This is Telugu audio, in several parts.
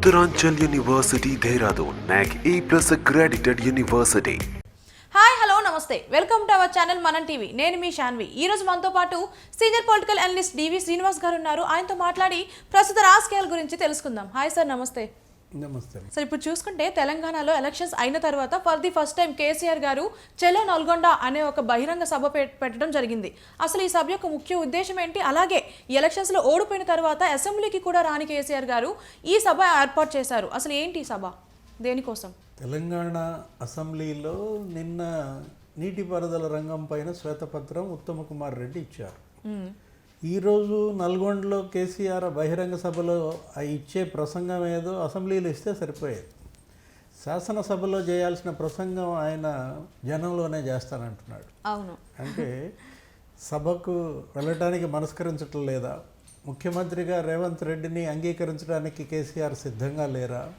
Uttaranchal university Dehradun NAAC A plus accredited university hi hello నమస్తే. Welcome to our channel Manam TV నేను మీ శాన్వి ఈ రోజు మనతో పాటు senior political analyst DV Srinivas garu ఉన్నారు. ఆయనతో మాట్లాడి ప్రస్తుత రాజకీయాల గురించి తెలుసుకుందాం. హాయ్ సార్ నమస్తే. నమస్తే సార్ ఇప్పుడు చూసుకుంటే తెలంగాణలో ఎలక్షన్స్ అయిన తర్వాత for the first time KCR garu చెలో నల్గొండ అనే ఒక బహిరంగ సభ పెట్- పెట్టడం జరిగింది. అసలు ఈ సభ యొక్క ముఖ్య ఉద్దేశం ఏంటి? అలాగే ఎలక్షన్స్లో ఓడిపోయిన తర్వాత అసెంబ్లీకి కూడా రాని కేసీఆర్ గారు ఈ సభ ఏర్పాటు చేశారు. అసలు ఏంటి ఈ సభ? దేనికోసం? తెలంగాణ అసెంబ్లీలో నిన్న నీటిపారుదల రంగం పైన శ్వేతపత్రం ఉత్తమ కుమార్ రెడ్డి ఇచ్చారు. ఈరోజు నల్గొండలో కేసీఆర్ బహిరంగ సభలో ఇచ్చే ప్రసంగం ఏదో అసెంబ్లీలో ఇస్తే సరిపోయేది. శాసనసభలో చేయాల్సిన ప్రసంగం ఆయన జనంలోనే చేస్తానంటున్నాడు. అవును. అంటే సభకు వెళ్ళటానికి మనస్కరించటం లేదా? ముఖ్యమంత్రిగా రేవంత్ రెడ్డిని అంగీకరించడానికి కేసీఆర్ సిద్ధంగా లేరా?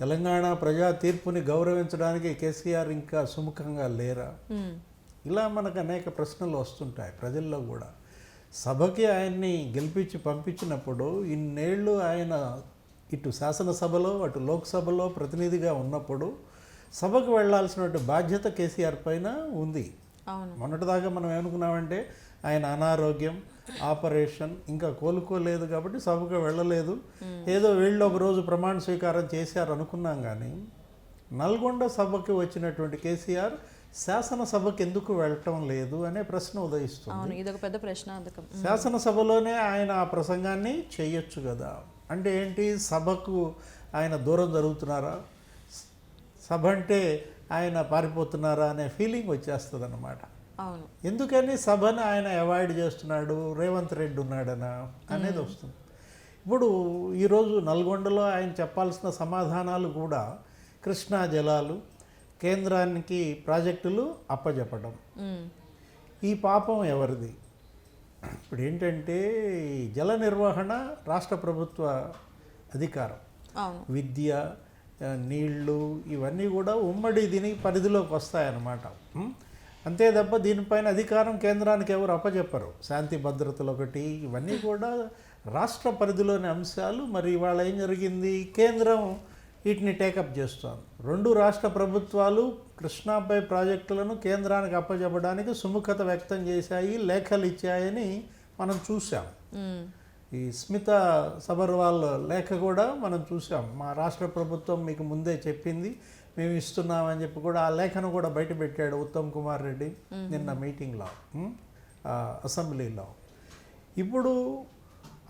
తెలంగాణ ప్రజా తీర్పుని గౌరవించడానికి కేసీఆర్ ఇంకా సుముఖంగా లేరా. ఇలా మనకు అనేక ప్రశ్నలు వస్తుంటాయి ప్రజల్లో కూడా. సభకి ఆయన్ని గెలిపించి పంపించినప్పుడు ఇన్నేళ్ళు ఆయన ఇటు శాసనసభలో అటు లోక్సభలో ప్రతినిధిగా ఉన్నప్పుడు సభకు వెళ్ళాల్సినటువంటి బాధ్యత కేసీఆర్ పైన ఉంది. మొన్నటిదాకా మనం ఏమనుకున్నామంటే ఆయన అనారోగ్యం ఆపరేషన్ ఇంకా కోలుకోలేదు కాబట్టి సభకు వెళ్ళలేదు. ఏదో వీళ్ళు ఒక రోజు ప్రమాణ స్వీకారం చేశారు అనుకున్నాం కానీ నల్గొండ సభకి వచ్చినటువంటి కేసీఆర్ శాసనసభకి ఎందుకు వెళ్ళటం లేదు అనే ప్రశ్న ఉదయిస్తుంది. అవును ఇదొక పెద్ద ప్రశ్నార్థకం శాసనసభలోనే ఆయన ఆ ప్రసంగాన్ని చేయొచ్చు కదా. అంటే ఏంటి? సభకు ఆయన దూరం జరుగుతున్నారా? సభ అంటే ఆయన పారిపోతున్నారా అనే ఫీలింగ్ వచ్చేస్తుంది అన్నమాట అవును. ఎందుకని? సభను ఆయన అవాయిడ్ చేస్తున్నాడు రేవంత్ రెడ్డి ఉన్నాడనా అనేది వస్తుంది. ఇప్పుడు ఈరోజు నల్గొండలో ఆయన చెప్పాల్సిన సమాధానాలు కూడా కృష్ణా జలాలు కేంద్రానికి ప్రాజెక్టులు అప్పజెప్పడం. ఈ పాపం ఎవరిది? ఇప్పుడు ఏంటంటే జల నిర్వహణ రాష్ట్ర ప్రభుత్వ అధికారం. విద్య నీళ్ళు ఇవన్నీ కూడా ఉమ్మడి దీని పరిధిలోకి వస్తాయన్నమాట? అంతే తప్ప దీనిపైన అధికారం కేంద్రానికి ఎవరు అప్పచెప్పరు శాంతి భద్రతలు ఒకటి ఇవన్నీ కూడా రాష్ట్ర పరిధిలోని అంశాలు. మరి ఇవాళ ఏం జరిగింది? కేంద్రం వీటిని టేకప్ చేస్తోంది రెండు రాష్ట్ర ప్రభుత్వాలు కృష్ణాపై ప్రాజెక్టులను కేంద్రానికి అప్పచెప్పడానికి సుముఖత వ్యక్తం చేశాయి లేఖలు ఇచ్చాయని మనం చూసాం. ఈ స్మిత సబర్వాల్ లేఖ కూడా మనం చూసాం మా రాష్ట్ర ప్రభుత్వం మీకు ముందే చెప్పింది మేము ఇస్తున్నామని చెప్పి కూడా ఆ లేఖను కూడా బయట పెట్టాడు ఉత్తమ్ కుమార్ రెడ్డి నిన్న మీటింగ్లో అసెంబ్లీలో. ఇప్పుడు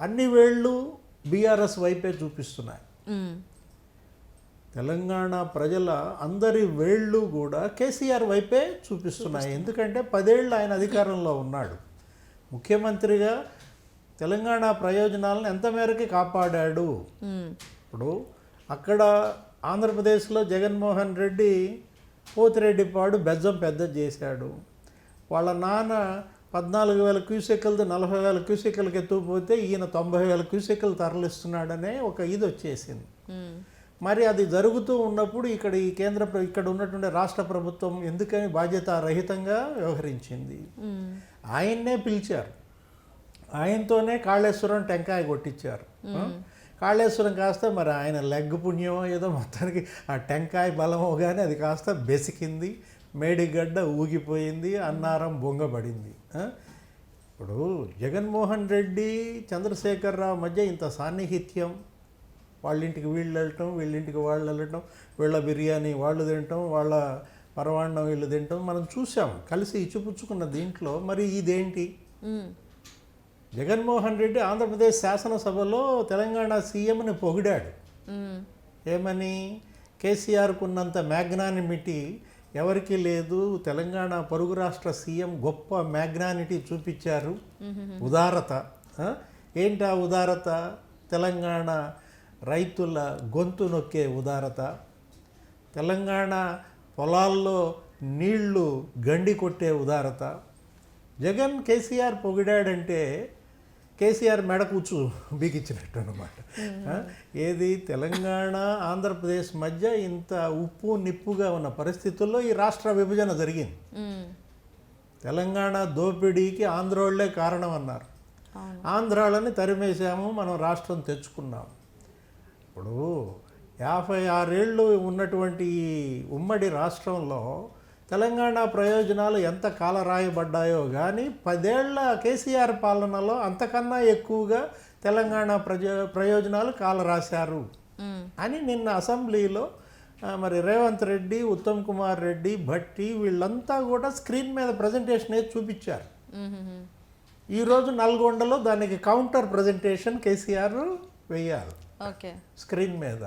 అన్ని వేళ్ళు బీఆర్ఎస్ వైపే చూపిస్తున్నాయి. తెలంగాణ ప్రజల అందరి వేళ్ళు కూడా కేసీఆర్ వైపే చూపిస్తున్నాయి. ఎందుకంటే పదేళ్ళు ఆయన అధికారంలో ఉన్నాడు. ముఖ్యమంత్రిగా తెలంగాణ ప్రయోజనాలను ఎంత మేరకు కాపాడాడు. ఇప్పుడు అక్కడ ఆంధ్రప్రదేశ్లో జగన్మోహన్ రెడ్డి పోతిరెడ్డిపాడు బెజ్జం పెద్ద చేశాడు. వాళ్ళ నాన్న పద్నాలుగు వేల క్యూసెక్కలది నలభై వేల క్యూసెక్కలకి ఎత్తుకుపోతే ఈయన తొంభై వేల క్యూసెక్కలు తరలిస్తున్నాడనే ఒక ఇది వచ్చేసింది. మరి అది జరుగుతూ ఉన్నప్పుడు ఇక్కడ ఈ కేంద్ర ఇక్కడ ఉన్నటువంటి రాష్ట్ర ప్రభుత్వం ఎందుకని బాధ్యత రహితంగా వ్యవహరించింది. ఆయన్నే పిలిచారు. ఆయనతోనే కాళేశ్వరం టెంకాయ కొట్టించారు. కాళేశ్వరం కాస్త మరి ఆయన లెగ్ పుణ్యమో ఏదో మొత్తానికి ఆ టెంకాయ బలమో కానీ అది కాస్త బెసికింది మేడిగడ్డ ఊగిపోయింది అన్నారం బొంగబడింది? ఇప్పుడు జగన్మోహన్ రెడ్డి చంద్రశేఖరరావు మధ్య ఇంత సాన్నిహిత్యం వాళ్ళింటికి వీళ్ళు వెళ్ళటం వీళ్ళింటికి వాళ్ళు వెళ్ళటం వీళ్ళ బిర్యానీ వాళ్ళు తినటం వాళ్ళ పరవాణం వీళ్ళు తినటం మనం చూసాం కలిసి ఇచ్చిపుచ్చుకున్న దీంట్లో మరి ఇదేంటి. జగన్మోహన్ రెడ్డి ఆంధ్రప్రదేశ్ శాసనసభలో తెలంగాణ సీఎంని పొగిడాడు. ఏమని? కేసీఆర్కు ఉన్నంత మ్యాగ్నానిమిటీ ఎవరికీ లేదు. తెలంగాణ పొరుగు రాష్ట్ర సీఎం గొప్ప మ్యాగ్నానిటీ చూపించారు. ఉదారత? ఏంటి ఆ ఉదారత? తెలంగాణ రైతుల గొంతు నొక్కే ఉదారత. తెలంగాణ పొలాల్లో నీళ్ళు గండి కొట్టే ఉదారత. జగన్ కేసీఆర్ పొగిడాడంటే కేసీఆర్ మెడ కూర్చు బిగించినట్టు అనమాట ఏది తెలంగాణ ఆంధ్రప్రదేశ్ మధ్య ఇంత ఉప్పు నిప్పుగా ఉన్న పరిస్థితుల్లో ఈ రాష్ట్ర విభజన జరిగింది. మ్మ్. తెలంగాణ దోపిడీకి ఆంధ్రోళ్ళే కారణం అన్నారు ఆంధ్రాలని తరిమేశాము మనం రాష్ట్రం తెచ్చుకున్నాం ఇప్పుడు యాభై ఆరేళ్ళు ఉన్నటువంటి ఈ ఉమ్మడి రాష్ట్రంలో తెలంగాణ ప్రయోజనాలు ఎంత కాలరాయబడ్డాయో కానీ పదేళ్ళ కేసీఆర్ పాలనలో అంతకన్నా ఎక్కువగా తెలంగాణ ప్రజో ప్రయోజనాలు కాలరాశారు అని నిన్న అసెంబ్లీలో మరి రేవంత్ రెడ్డి ఉత్తమ్ కుమార్ రెడ్డి భట్టి వీళ్ళంతా కూడా స్క్రీన్ మీద ప్రజెంటేషన్ వేసి చూపించారు? ఈరోజు నల్గొండలో దానికి కౌంటర్ ప్రజెంటేషన్ కేసీఆర్ వేయాలి. ఓకే స్క్రీన్ మీద.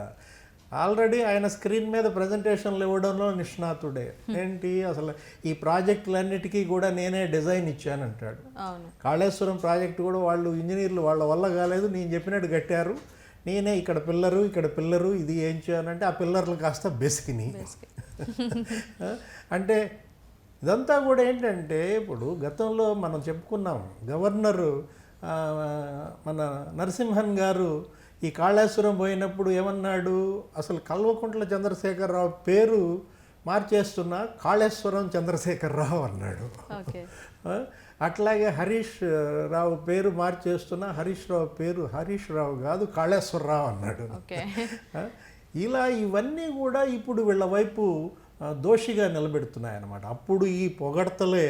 ఆల్రెడీ ఆయన స్క్రీన్ మీద ప్రజెంటేషన్లు ఇవ్వడంలో నిష్ణాతుడే. ఏంటి? అసలు ఈ ప్రాజెక్టులన్నిటికీ కూడా నేనే డిజైన్ ఇచ్చానంటాడు. కాళేశ్వరం ప్రాజెక్టు కూడా వాళ్ళు ఇంజనీర్లు వాళ్ళ వల్ల కాలేదు. నేను చెప్పినట్టు కట్టారు. నేనే ఇక్కడ పిల్లరు ఇక్కడ పిల్లరు ఇది ఏం చేయాలంటే ఆ పిల్లర్లు కాస్త బెసికిని అంటే ఇదంతా కూడా ఏంటంటే ఇప్పుడు గతంలో మనం చెప్పుకున్నాం గవర్నరు మన నరసింహన్ గారు ఈ కాళేశ్వరం పోయినప్పుడు ఏమన్నాడు? అసలు కల్వకుంట్ల చంద్రశేఖరరావు పేరు మార్చేస్తున్నా కాళేశ్వరం చంద్రశేఖరరావు అన్నాడు. అట్లాగే హరీష్ రావు పేరు మార్చేస్తున్న హరీష్ రావు పేరు హరీష్ రావు కాదు కాళేశ్వరరావు అన్నాడు. ఇలా ఇవన్నీ కూడా ఇప్పుడు వీళ్ళ వైపు దోషిగా నిలబెడుతున్నాయన్నమాట. అప్పుడు ఈ పొగడ్తలే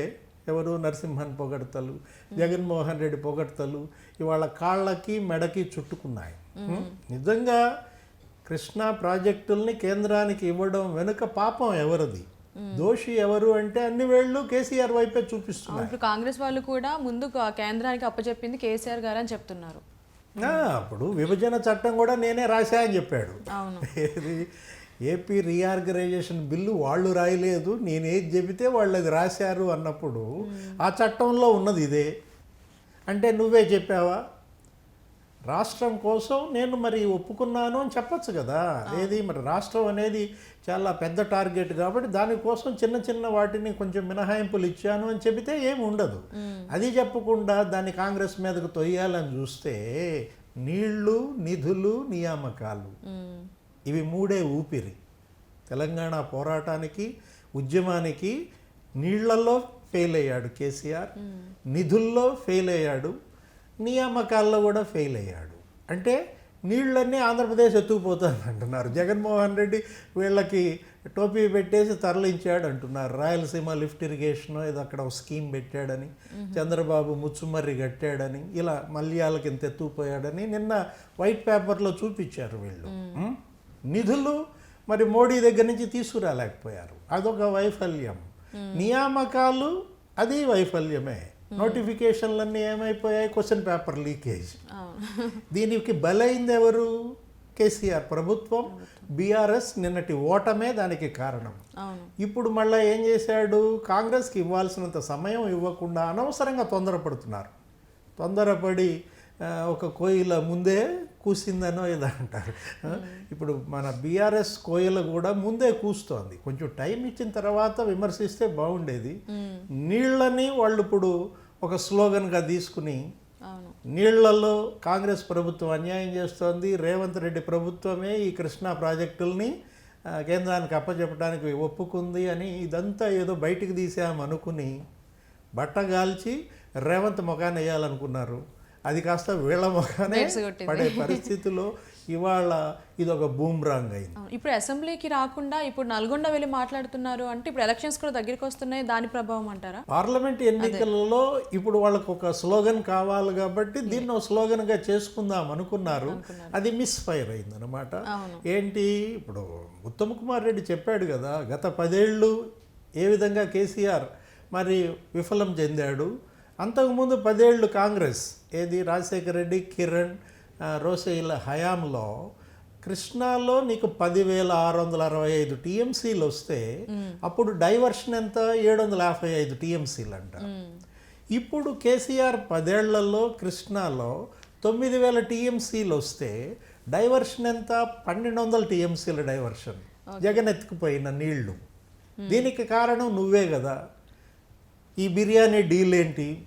ఎవరు నరసింహన్ పొగడ్తలు జగన్మోహన్ రెడ్డి పొగడ్తలు ఇవాళ కాళ్ళకి మెడకి చుట్టుకున్నాయి? నిజంగా కృష్ణా ప్రాజెక్టుల్ని కేంద్రానికి ఇవ్వడం వెనుక పాపం ఎవరిది? దోషి ఎవరు అంటే అన్ని వేళ్ళు కేసీఆర్ వైపే చూపిస్తున్నారు ఇప్పుడు కాంగ్రెస్ వాళ్ళు కూడా ముందు కేంద్రానికి అప్పచెప్పింది కేసీఆర్ గారు అని చెప్తున్నారు. అప్పుడు విభజన చట్టం కూడా నేనే రాశా అని చెప్పాడు. ఏపీ రీఆర్గనైజేషన్ బిల్లు వాళ్ళు రాయలేదు నేనేది చెబితే వాళ్ళు అది రాశారు అన్నప్పుడు ఆ చట్టంలో ఉన్నది ఇదే. అంటే నువ్వే చెప్పావా? రాష్ట్రం కోసం నేను మరి ఒప్పుకున్నాను అని చెప్పొచ్చు కదా. ఏది మరి రాష్ట్రం అనేది చాలా పెద్ద టార్గెట్ కాబట్టి దానికోసం చిన్న చిన్న వాటిని కొంచెం మినహాయింపులు ఇచ్చాను అని చెబితే ఏమి ఉండదు. అది చెప్పకుండా దాన్ని కాంగ్రెస్ మీదకు తొయ్యాలని చూస్తే నీళ్ళు నిధులు నియామకాలు. ఇవి మూడే ఊపిరి. తెలంగాణ పోరాటానికి ఉద్యమానికి నీళ్ళలో ఫెయిల్ అయ్యాడు కేసీఆర్. నిధుల్లో ఫెయిల్ అయ్యాడు. నియామకాల్లో కూడా ఫెయిల్ అయ్యాడు. అంటే నీళ్ళన్నీ ఆంధ్రప్రదేశ్ ఎత్తుకుపోతుంది అంటున్నారు. జగన్మోహన్ రెడ్డి వీళ్ళకి టోపీ పెట్టేసి తరలించాడు అంటున్నారు. రాయలసీమ లిఫ్ట్ ఇరిగేషన్ ఏదో అక్కడ ఒక స్కీమ్ పెట్టాడని చంద్రబాబు ముచ్చుమర్రి కట్టాడని ఇలా మల్యాలకి ఇంత ఎత్తుకుపోయాడని నిన్న వైట్ పేపర్లో చూపించారు వీళ్ళు? నిధులు మరి మోడీ దగ్గర నుంచి తీసుకురాలేకపోయారు. అదొక వైఫల్యం. నియామకాలు అది వైఫల్యమే. నోటిఫికేషన్లన్నీ ఏమైపోయాయి? Question paper leakage. దీనికి బలైంది ఎవరు కేసీఆర్ ప్రభుత్వం. బీఆర్ఎస్ నిన్నటి ఓటమే దానికి కారణం. ఇప్పుడు మళ్ళీ ఏం చేశాడు? కాంగ్రెస్కి ఇవ్వాల్సినంత సమయం ఇవ్వకుండా అనవసరంగా తొందరపడుతున్నారు. తొందరపడి ఒక కోయిల ముందే కూసిందనో ఏదో అంటారు. ఇప్పుడు మన బీఆర్ఎస్ కోయిల కూడా ముందే కూస్తోంది. కొంచెం టైం ఇచ్చిన తర్వాత విమర్శిస్తే బాగుండేది. నీళ్ళని వాళ్ళు ఇప్పుడు ఒక స్లోగన్గా తీసుకుని నీళ్ళలో కాంగ్రెస్ ప్రభుత్వం అన్యాయం చేస్తోంది. రేవంత్ రెడ్డి ప్రభుత్వమే ఈ కృష్ణా ప్రాజెక్టుల్ని కేంద్రానికి అప్పచెప్పడానికి ఒప్పుకుంది అని ఇదంతా ఏదో బయటికి తీసామనుకుని బట్టగాల్చి రేవంత్ ముఖాన్ని వేయాలనుకున్నారు. అది కాస్త వీళ్ళ ముఖానే. పడే పరిస్థితిలో ఇవాళ ఇది ఒక బూమ్రాంగ్ అయింది. ఇప్పుడు అసెంబ్లీకి రాకుండా ఇప్పుడు నల్గొండ వెళ్ళి మాట్లాడుతున్నారు అంటే ఇప్పుడు ఎలక్షన్స్ కూడా దగ్గరికి వస్తున్నాయి దాని ప్రభావం అంటారా? పార్లమెంట్ ఎన్నికలలో ఇప్పుడు వాళ్ళకు ఒక స్లోగన్ కావాలి కాబట్టి దీన్ని ఒక స్లోగన్గా చేసుకుందాం అనుకున్నారు. అది మిస్ ఫైర్ అయింది అనమాట. ఏంటి? ఇప్పుడు ఉత్తమ్ కుమార్ రెడ్డి చెప్పాడు కదా గత పదేళ్ళు ఏ విధంగా కేసీఆర్ మరి విఫలం చెందాడు అంతకుముందు పదేళ్ళు కాంగ్రెస్ ఏది రాజశేఖర రెడ్డి కిరణ్ ఆ, రోసయ్యల హయాంలో కృష్ణాలో నీకు పదివేల ఆరు వందల అరవై ఐదు టీఎంసీలు వస్తే అప్పుడు డైవర్షన్ ఎంత? ఏడు వందల యాభై ఐదు టీఎంసీలు అంట ఇప్పుడు కేసీఆర్ పదేళ్ళలో కృష్ణాలో తొమ్మిది వేల టీఎంసీలు వస్తే డైవర్షన్ ఎంత? పన్నెండు వందల టీఎంసీల డైవర్షన్. జగన్ ఎత్తుకుపోయిన నీళ్ళు. దీనికి కారణం నువ్వే కదా. ఈ బిర్యానీ డీల్ ఏంటి?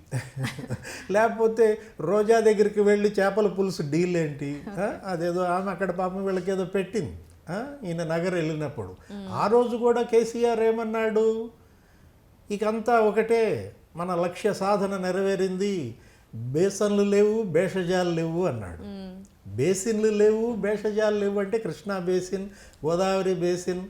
లేకపోతే రోజా దగ్గరికి వెళ్ళి చేపల పులుసు డీల్ ఏంటి? అదేదో ఆమె అక్కడ పాపం వీళ్ళకి ఏదో పెట్టింది. ఆ? ఈయన నగర్ వెళ్ళినప్పుడు. ఆ రోజు కూడా కేసీఆర్ ఏమన్నాడు? ఇకంతా ఒకటే. మన లక్ష్య సాధన నెరవేరింది. బేసన్లు లేవు భేషజాలు లేవు అన్నాడు. బేసిన్లు లేవు భేషజాలు లేవు అంటే కృష్ణా బేసిన్ గోదావరి బేసిన్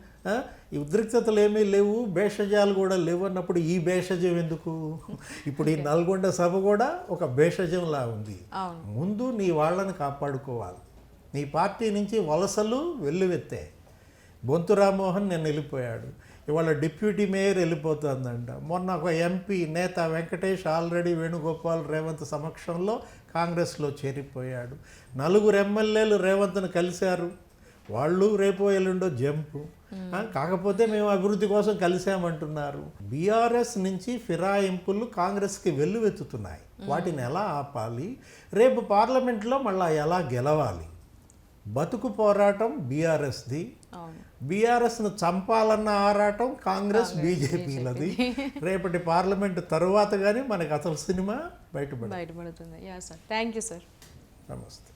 ఈ ఉద్రిక్తతలు ఏమీ లేవు భేషజాలు కూడా లేవు అన్నప్పుడు ఈ భేషజం ఎందుకు? ఇప్పుడు ఈ నల్గొండ సభ కూడా ఒక భేషజంలా ఉంది. ముందు నీ వాళ్ళని కాపాడుకోవాలి. నీ పార్టీ నుంచి వలసలు వెల్లువెత్తాయి బొంతు రామ్మోహన్ నేను వెళ్ళిపోయాడు. ఇవాళ డిప్యూటీ మేయర్ వెళ్ళిపోతుందంట. మొన్న ఒక ఎంపీ నేత వెంకటేష్ ఆల్రెడీ వేణుగోపాల్ రేవంత్ సమక్షంలో కాంగ్రెస్లో చేరిపోయాడు. నలుగురు ఎమ్మెల్యేలు రేవంత్ను కలిశారు. వాళ్ళు రేపో ఎల్లుండో జంపు. కాకపోతే మేము అభివృద్ధి కోసం కలిసామంటున్నారు బీఆర్ఎస్ నుంచి ఫిరాయింపులు కాంగ్రెస్కి వెల్లువెత్తుతున్నాయి. వాటిని ఎలా ఆపాలి? రేపు పార్లమెంట్లో మళ్ళా ఎలా గెలవాలి? బతుకు పోరాటం బీఆర్ఎస్ది. బీఆర్ఎస్ను చంపాలన్న ఆరాటం కాంగ్రెస్ బీజేపీలది. రేపటి పార్లమెంట్ తరువాత కానీ మనకి అసలు సినిమా బయటపడుతుంది. Thank you sir. నమస్తే.